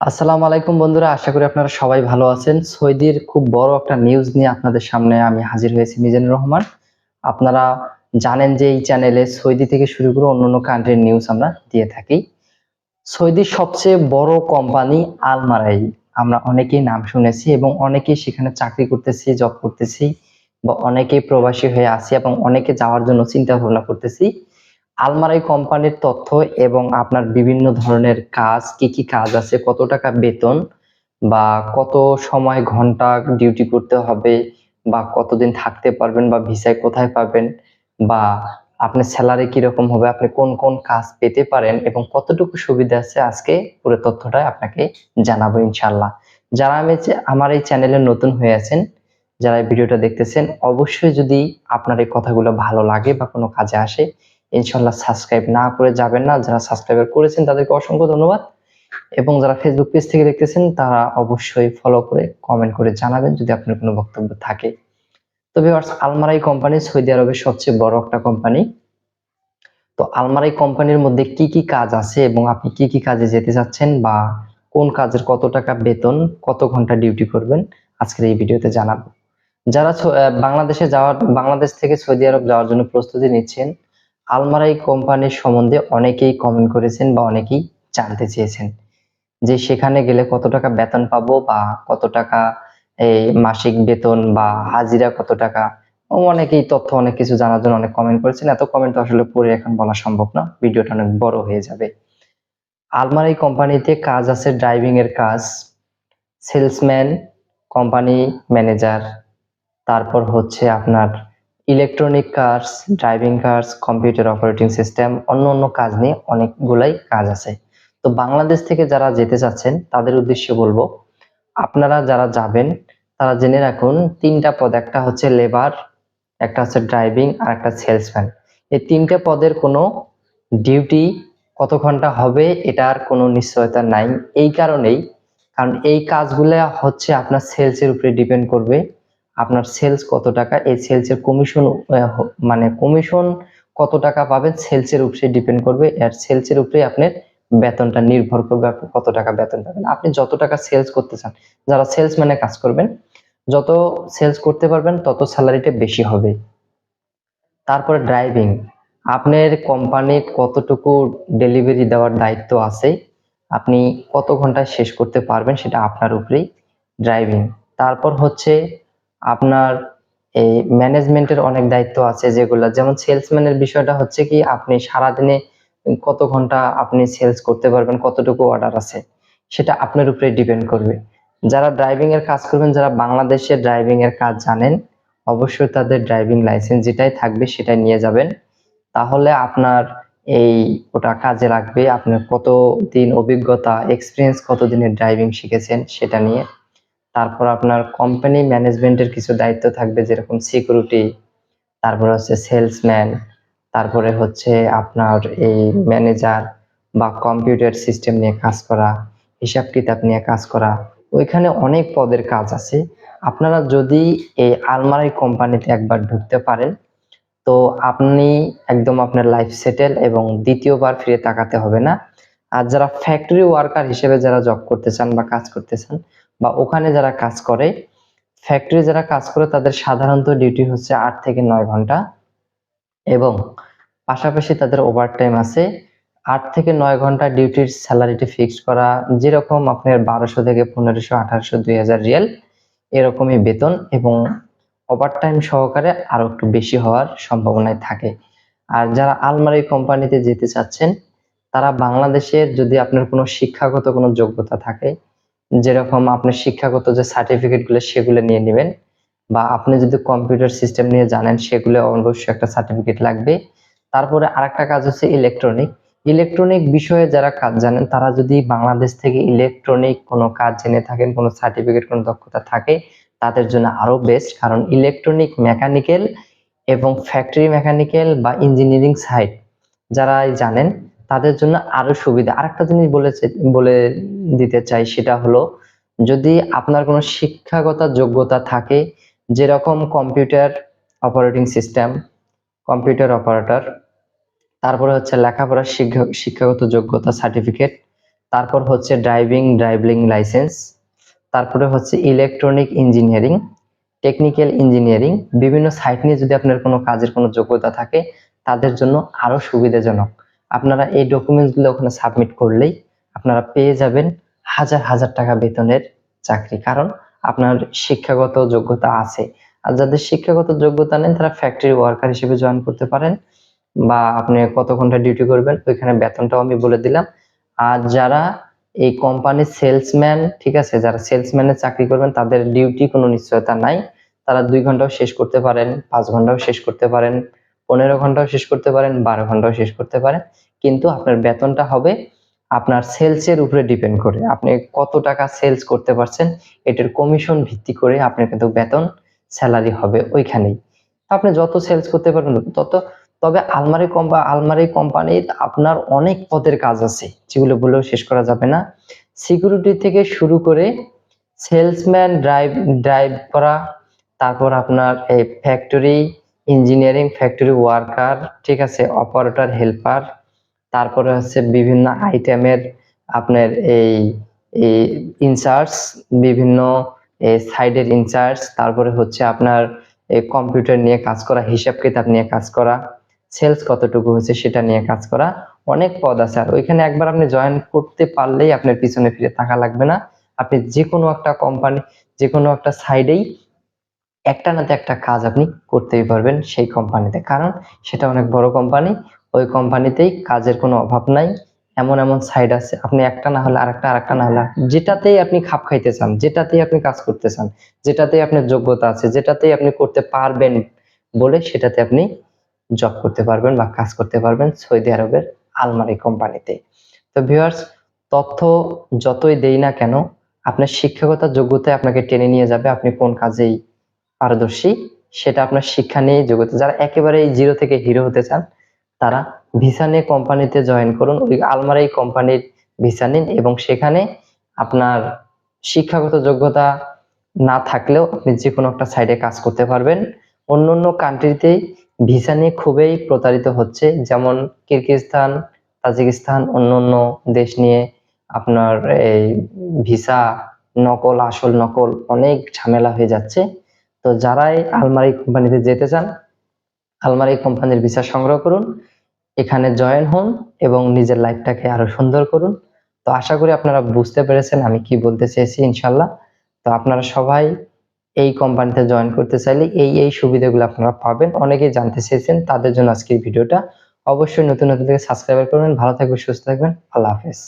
আসসালামু আলাইকুম বন্ধুরা, আশা করি আপনারা সবাই ভালো আছেন। সৌদির খুব বড় একটা নিউজ নিয়ে আপনাদের সামনে আমি হাজির হয়েছি, মিজানুর রহমান। আপনারা জানেন যে এই চ্যানেলে সৌদি থেকে শুরু করে অন্য অন্য কান্ট্রির নিউজ আমরা দিয়ে থাকি। সৌদির সবচেয়ে বড় কোম্পানি আলমারাই। আমরা অনেকেই নাম শুনেছি এবং অনেকেই সেখানে চাকরি করতেছি জব করতেছি বা অনেকেই প্রবাসী হয়ে আছি এবং অনেকে যাওয়ার জন্য চিন্তা ভাবনা করতেছি। আলমারাই কোম্পানির তথ্য এবং আপনার বিভিন্ন ধরনের কাজ, কি কি কাজ আছে, কত টাকা বেতন বা কত সময় ঘণ্টা ডিউটি করতে হবে বা কতদিন থাকতে পারবেন বা ভিসায় কোথায় পাবেন বা আপনার স্যালারি কীরকম হবে, আপনি কোন কোন কাজ পেতে পারেন এবং কতটুকু সুবিধা আছে আজকে পুরো তথ্যটা আপনাকে জানাব ইনশাল্লাহ যারা আমি আমার এই চ্যানেলে নতুন হয়ে আছেন, যারা এই ভিডিওটা দেখতেছেন, অবশ্যই যদি আপনার এই কথাগুলো ভালো লাগে বা কোনো কাজে আসে ইনশাল্লাহ সাবস্ক্রাইব না করে যাবেন না। যারা সাবস্ক্রাইবার করেছেন, তাদেরকে অসংখ্য ধন্যবাদ। এবং যারা ফেসবুক পেজ থেকে দেখতেছেন, তারা অবশ্যই ফলো করে কমেন্ট করে জানাবেন যদি আপনার কোনো বক্তব্য থাকে। তো ভিউয়ার্স আলমারাই কোম্পানি সৌদি আরবের সবচেয়ে বড় একটা কোম্পানি তো আলমারাই কোম্পানির মধ্যে কি কি কাজ আছে এবং আপনি কি কি কাজে যেতে চাচ্ছেন বা কোন কাজের কত টাকা বেতন, কত ঘণ্টা ডিউটি করবেন, আজকের এই ভিডিওতে জানাব। যারা বাংলাদেশে যাওয়ার বাংলাদেশ থেকে সৌদি আরব যাওয়ার জন্য প্রস্তুতি নিচ্ছেন আলমারাই কোম্পানির সম্বন্ধে অনেকেই কমেন্ট করেছেন বা অনেকেই জানতে চেয়েছেন যে সেখানে গেলে কত টাকা বেতন পাবো বা কত টাকা এই মাসিক বেতন বা হাজিরা কত টাকা? অনেকেই তথ্য, অনেক কিছু জানার জন্য অনেক কমেন্ট করেছেন। এত কমেন্ট আসলে পড়ে এখন বলা সম্ভব না, ভিডিওটা অনেক বড় হয়ে যাবে। আলমারাই কোম্পানিতে কাজ আছে ড্রাইভিং এর কাজ সেলসম্যান কোম্পানি ম্যানেজার তারপর হচ্ছে আপনার electronic cars driving cars computer operating system অন্য অন্য কাজ নিয়ে অনেকগুলাই কাজ আছে। তো বাংলাদেশ থেকে যারা যেতে চাচ্ছেন, তাদের উদ্দেশ্যে বলব, আপনারা যারা যাবেন, তারা জেনে রাখুন, তিনটা পদ, একটা হচ্ছে লেবার একটা হচ্ছে ড্রাইভিং আর একটা সেলসম্যান এই তিনটে পদের কোনো ডিউটি কত ঘণ্টা হবে এটার কোনো নিশ্চয়তা নাই। এই কারণেই, কারণ এই কাজগুলো হচ্ছে আপনার সেলসের উপরে ডিপেন্ড করবে। আপনার সেলস কত টাকা, এই সেলসের কমিশন মানে কমিশন কত টাকা পাবেন সেলসের উপরে ডিপেন্ড করবে। আর সেলসের উপরে আপনার বেতনটা নির্ভর করবে, আপনি কত টাকা বেতন পাবেন। আপনি যত টাকা সেলস করতে চান, যারা সেলসম্যানে কাজ করবেন, যত সেলস করতে পারবেন, তত স্যালারিটা বেশি হবে। তারপরে ড্রাইভিং আপনার কোম্পানির কতটুকু ডেলিভারি দেওয়ার দায়িত্ব আছে, আপনি কত ঘন্টায় শেষ করতে পারবেন, সেটা আপনার উপরেই ড্রাইভিং তারপর হচ্ছে আপনার এই ম্যানেজমেন্টের অনেক দায়িত্ব আছে যেগুলো। যেমন সেলসম্যানের বিষয়টা হচ্ছে কি, আপনি সারাদিনে কত ঘণ্টা আপনি সেলস করতে পারবেন, কতটুকু অর্ডার আছে, সেটা আপনার উপরে ডিপেন্ড করবে। যারা ড্রাইভিং এর কাজ করবেন, যারা বাংলাদেশে ড্রাইভিং এর কাজ জানেন, অবশ্যই তাদের ড্রাইভিং লাইসেন্স যেটাই থাকবে সেটাই নিয়ে যাবেন। তাহলে আপনার এই ওটা কাজে লাগবে, আপনার কত দিন অভিজ্ঞতা এক্সপিরিয়েন্স কত দিনের ড্রাইভিং শিখেছেন সেটা নিয়ে। তারপর আপনার কোম্পানি ম্যানেজমেন্টের কিছু দায়িত্ব থাকবে, যেরকম সিকিউরিটি তারপরে হচ্ছে সেলসম্যান তারপরে হচ্ছে আপনার এই ম্যানেজার বা কম্পিউটার সিস্টেম নিয়ে কাজ করা, হিসাব কিতাব নিয়ে কাজ করা, ওইখানে অনেক পদের কাজ আছে। আপনারা যদি এই আলমারি কোম্পানিতে একবার ঢুকতে পারেন, তো আপনি একদম আপনার লাইফ সেটেল এবং দ্বিতীয়বার ফিরে তাকাতে হবে না। আর যারা ফ্যাক্টরি ওয়ার্কার হিসেবে যারা জব করতে চান বা কাজ করতে চান বা ওখানে যারা কাজ করে ফ্যাক্টরি যারা কাজ করে, তাদের সাধারণত ডিউটি হচ্ছে আট থেকে নয় ঘণ্টা এবং পাশাপাশি তাদের ওভারটাইম আছে। আট থেকে নয় ঘণ্টা ডিউটির স্যালারিটি ফিক্সড করা, যেরকম আপনার বারোশো থেকে পনেরোশো, আঠারোশো, দুই হাজার রিয়াল, এরকমই বেতন এবং ওভারটাইম সহকারে আরও একটু বেশি হওয়ার সম্ভাবনায় থাকে। আর যারা আলমারি কোম্পানিতে যেতে চাচ্ছেন, তারা বাংলাদেশের যদি আপনার কোনো শিক্ষাগত কোনো যোগ্যতা থাকে যেরকম আপনার শিক্ষাগত যে সার্টিফিকেটগুলো সেগুলো নিয়ে নেবেন বা আপনি যদি কম্পিউটার সিস্টেম নিয়ে জানেন, সেগুলো অবশ্যই একটা সার্টিফিকেট লাগবে। তারপরে আরেকটা কাজ হচ্ছে ইলেকট্রনিক ইলেকট্রনিক বিষয়ে যারা কাজ জানেন, তারা যদি বাংলাদেশ থেকে ইলেকট্রনিক কোনো কাজ জেনে থাকেন, কোনো সার্টিফিকেট কোনো দক্ষতা থাকে, তাদের জন্য আরও বেস্ট কারণ ইলেকট্রনিক মেকানিক্যাল এবং ফ্যাক্টরি মেকানিক্যাল বা ইঞ্জিনিয়ারিং সাইড যারা জানেন তাদের জন্য আরও সুবিধা। আরেকটা জিনিস বলেছে, বলে দিতে চাই সেটা হলো, যদি আপনার কোনো শিক্ষাগত যোগ্যতা থাকে, যেরকম computer operating system, computer operator, তারপরে হচ্ছে লেখাপড়ার শিক্ষা- শিক্ষাগত যোগ্যতা সার্টিফিকেট, তারপর হচ্ছে ড্রাইভিং ড্রাইভিং লাইসেন্স, তারপরে হচ্ছে ইলেকট্রনিক ইঞ্জিনিয়ারিং, টেকনিক্যাল ইঞ্জিনিয়ারিং, বিভিন্ন সাইট নিয়ে যদি আপনার কোনো কাজের কোনো যোগ্যতা থাকে, তাদের জন্য আরও সুবিধাজনক। আপনারা এই ডকুমেন্টসগুলো ওখানে সাবমিট করলেই আপনারা পেয়ে যাবেন হাজার হাজার টাকা বেতনের চাকরি। কারণ আপনার শিক্ষাগত যোগ্যতা আছে। আর যাদের শিক্ষাগত যোগ্যতা নেই, তারা ফ্যাক্টরি ওয়ার্কার হিসেবে জয়েন করতে পারেন বা আপনি কত ঘণ্টা ডিউটি করবেন, ওইখানে বেতনটাও আমি বলে দিলাম। আর যারা এই কোম্পানির সেলসম্যান ঠিক আছে? যারা সেলসম্যানের চাকরি করবেন, তাদের ডিউটি কোনো নিশ্চয়তা নাই। তারা দুই ঘন্টাও শেষ করতে পারেন, পাঁচ ঘন্টাও শেষ করতে পারেন, পনেরো ঘন্টাও শেষ করতে পারেন, বারো ঘন্টাও শেষ করতে পারেন। কিন্তু আপনার বেতনটা হবে আপনার সেলসের উপরে ডিপেন্ড করে। আপনি কত টাকা সেলস করতে পারছেন, এটার কমিশন ভিত্তি করে আপনার কিন্তু বেতন স্যালারি হবে ওইখানেই। আপনি যত সেলস করতে পারবেন, তত, তবে আলমারি কোম্পা আলমারি কোম্পানির আপনার অনেক পদের কাজ আছে, যেগুলো বলেও শেষ করা যাবে না। সিকিউরিটি থেকে শুরু করে সেলসম্যান ড্রাইভ ড্রাইভ করা, তারপর আপনার এই ফ্যাক্টরি ইঞ্জিনিয়ারিং ফ্যাক্টরি ওয়ার্কার ঠিক আছে অপারেটর হেল্পার তারপরে হচ্ছে বিভিন্ন আইটেমের আপনার এই ইনচার্জ বিভিন্ন সাইডের ইনচার্জ তারপরে হচ্ছে আপনার কম্পিউটার নিয়ে কাজ করা, হিসাব কিতাব নিয়ে কাজ করা সেলস কতটুকু হয়েছে সেটা নিয়ে কাজ করা, অনেক পদ আছে। আর ওইখানে একবার আপনি জয়েন করতে পারলেই আপনার পিছনে ফিরে থাকা লাগবে না। আপনি যে কোনো একটা কোম্পানি যে কোনো একটা সাইডেই একটা নাতে একটা কাজ আপনি করতেই পারবেন সেই কোম্পানিতে কারণ সেটা অনেক বড় কোম্পানি ওই কোম্পানিতেই কাজের কোনো অভাব নাই। এমন এমন সাইড আছে। আপনি একটা না হলে আরেকটা আরেকটা না হলে যেটাতেই আপনি খাপ খাইতে চান, যেটাতেই আপনি কাজ করতে চান, যেটাতেই আপনার যোগ্যতা আছে, যেটাতেই আপনি করতে পারবেন বলে সেটাতে আপনি জব করতে পারবেন বা কাজ করতে পারবেন সৌদি আরবের আলমারি কোম্পানিতে। তো ভিউয়ার্স তথ্য যতই দেই না কেন, আপনার শিক্ষাগত যোগ্যতায় আপনাকে টেনে নিয়ে যাবে আপনি কোন কাজেই পারদর্শী, সেটা আপনার শিক্ষা নিয়ে যোগ্যতা। যারা একেবারে জিরো থেকে হিরো হতে চান তারা ভিসা নিয়ে কোম্পানিতে জয়েন করুন। ওই আলমারাই কোম্পানির ভিসা নিন এবং সেখানে আপনার শিক্ষাগত যোগ্যতা না থাকলেও আপনি যে কোনো একটা সাইডে কাজ করতে পারবেন। অন্য অন্য কান্ট্রিতে ভিসা নিয়ে খুবই প্রতারিত হচ্ছে। যেমন কিরগিজস্তান, তাজিকিস্তান, অন্য অন্য দেশ নিয়ে আপনার এই ভিসা নকল, আসল নকল অনেক ঝামেলা হয়ে যাচ্ছে। তো যারাই আলমারি কোম্পানিতে যেতে চান, আলমারি কোম্পানির ভিসা সংগ্রহ করুন। এখানে জয়েন হন এবং নিজের লাইফটাকে আরও সুন্দর করুন। তো আশা করি আপনারা বুঝতে পেরেছেন আমি কি বলতে চেয়েছি ইনশাল্লাহ তো আপনারা সবাই এই কোম্পানিতে জয়েন করতে চাইলে এই এই সুবিধাগুলো আপনারা পাবেন। অনেকেই জানতে চেয়েছেন তাদের জন্য আজকের ভিডিওটা। অবশ্যই নতুন নতুন থেকে সাবস্ক্রাইব করবেন। ভালো থাকবেন, সুস্থ থাকবেন। আল্লাহ হাফেজ।